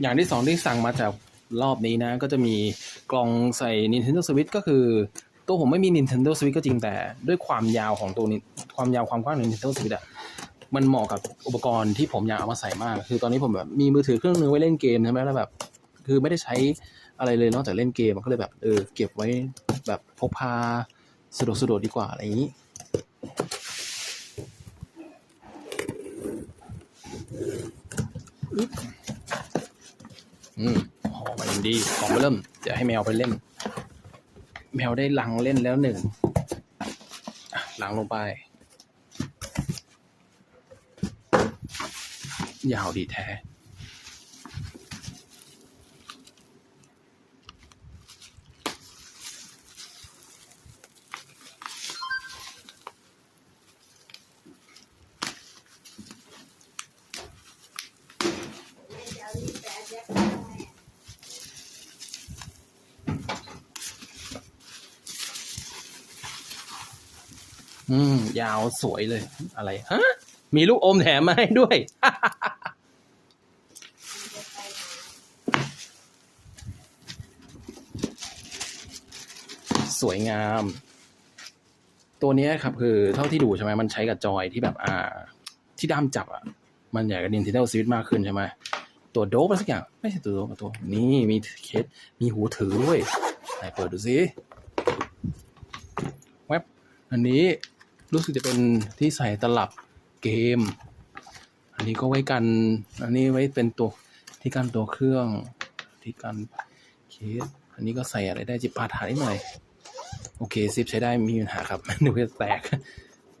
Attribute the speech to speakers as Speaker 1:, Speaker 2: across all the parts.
Speaker 1: อย่างที่สองที่สั่งมาจากรอบนี้นะ ก็จะมีกล่องใส่ Nintendo Switch ก็คือ ตัวผมไม่มี Nintendo Switch ก็จริงแต่ ด้วยความยาวของตัวนี้ความยาวความกว้างของ Nintendo Switch อะมันเหมาะกับอุปกรณ์ที่ผมอยากเอามาใส่มาก คือตอนนี้ผมแบบมีมือถือเครื่องนึงไว้เล่นเกมใช่ไหมแล้วแบบ คือไม่ได้ใช้อะไรเลยนอกจากเล่นเกมมันก็เลยแบบเออเก็บไว้แบบพกพาสะดวกสะดวกดีกว่าอะไรอย่างนี้ ดีของเริ่มเดี๋ยวให้แมวไปเล่น แมวได้ลังเล่นแล้วหนึ่งลังลงไป ยาวดีแท้ อืม ยาวสวยเลย อะไร ฮะ มีลูกอมแถมมาให้ด้วย สวยงาม ตัวนี้ครับ คือเท่าที่ดูใช่ไหมมันใช้กับจอยที่แบบ อ่า ที่ด้ามจับอะ มันใหญ่กับ Nintendo Switch มากขึ้นใช่ไหมตัวโดบอะไรสักอย่าง ไม่ใช่ตัวโดบตัว นี่มีเคสมีหูถือด้วยไหนเปิดดูสิแวบอันนี้ รู้สึกจะเป็นที่ใส่ตลับเกม อันนี้ก็ไว้กัน อันนี้ไว้เป็นตัวที่กันตัวเครื่อง ที่กันเคส อันนี้ก็ใส่อะไรได้จิบปาถานิดหน่อย โอเคซิปใช้ได้มีปัญหาครับนึกว่าจะแตก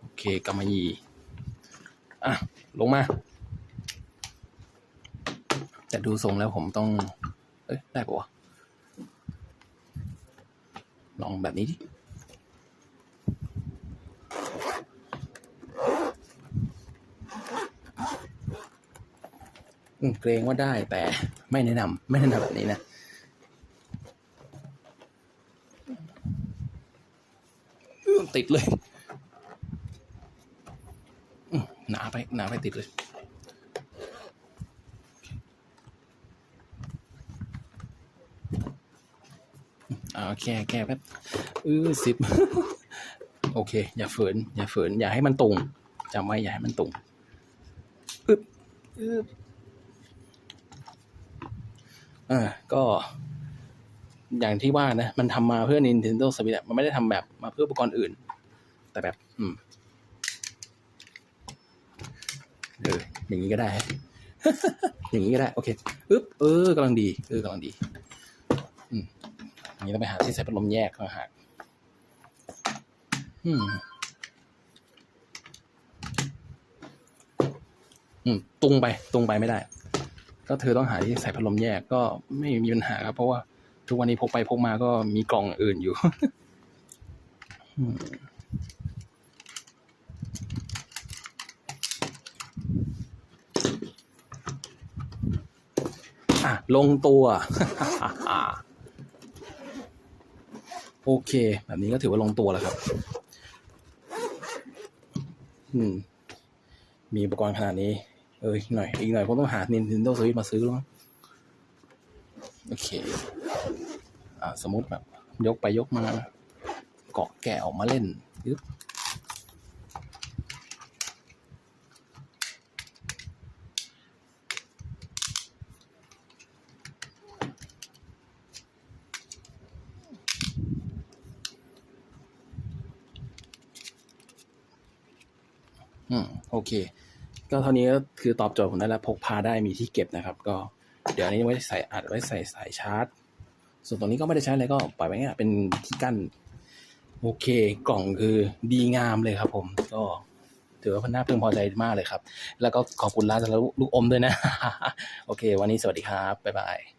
Speaker 1: โอเคกำมะหยี่อะ ลงมา แต่ดูทรงแล้วผมต้อง เอ้ยได้ปะวะลองแบบนี้ดิ เกรงว่าได้แต่ไม่แนะนำไม่แนะนำแบบนี้นะติดเลยหนาไปหนาไปติดเลยอ่าแค่แค่แป๊บเออสิบโอเค อย่าฝืน อย่าฝืน อย่าให้มันตรงจำไว้อย่าให้มันตรงอึบอึบ ออก็ อย่างที่ว่านะ มันทำมาเพื่อ Nintendo Switch มันไม่ได้ทำแบบมาเพื่ออุปกรณ์อื่น แต่แบบ อืมเอออย่างนี้ก็ได้ อย่างนี้ก็ได้ โอเคอึ๊บเออกำลังดีเออกำลังดี อืมอันนี้ต้องไปหาที่ใส่พัดลมแยกมาหากอืมอืมตรงไปตรงไปไม่ได้ ก็เธอต้องหาที่ใส่พัดลมแยกก็ไม่มีปัญหาครับ เพราะว่าทุกวันนี้พกไปพกมาก็มีกล่องอื่นอยู่อะลงตัว โอเค แบบนี้ก็ถือว่าลงตัวแล้วครับ อืม มีอุปกรณ์ขนาดนี้ อออีกหน่อย อีกหน่อยผมต้องหา Nintendo Switch มาซื้อแล้วโอเค อ่า สมมติแบบ ยกไปยกมา เกาะแกะออกมาเล่นยึบอืม โอเค ก็เท่านี้ก็คือตอบโจทย์ผมได้แล้วพกพาได้มีที่เก็บนะครับ ก็เดี๋ยวนี้ไว้ใส่อัดไว้ใส่สายชาร์จ ส่วนตรงนี้ก็ไม่ได้ใช้อะไรก็ปล่อยไว้เงี้ยเป็นที่กั้นโอเคกล่องคือดีงามเลยครับ ผมก็ถือว่าพน่าพึงพอใจมากเลยครับ แล้วก็ขอบคุณร้านสำหรับลูกอมด้วยนะ โอเค วันนี้สวัสดีครับ บ๊ายบาย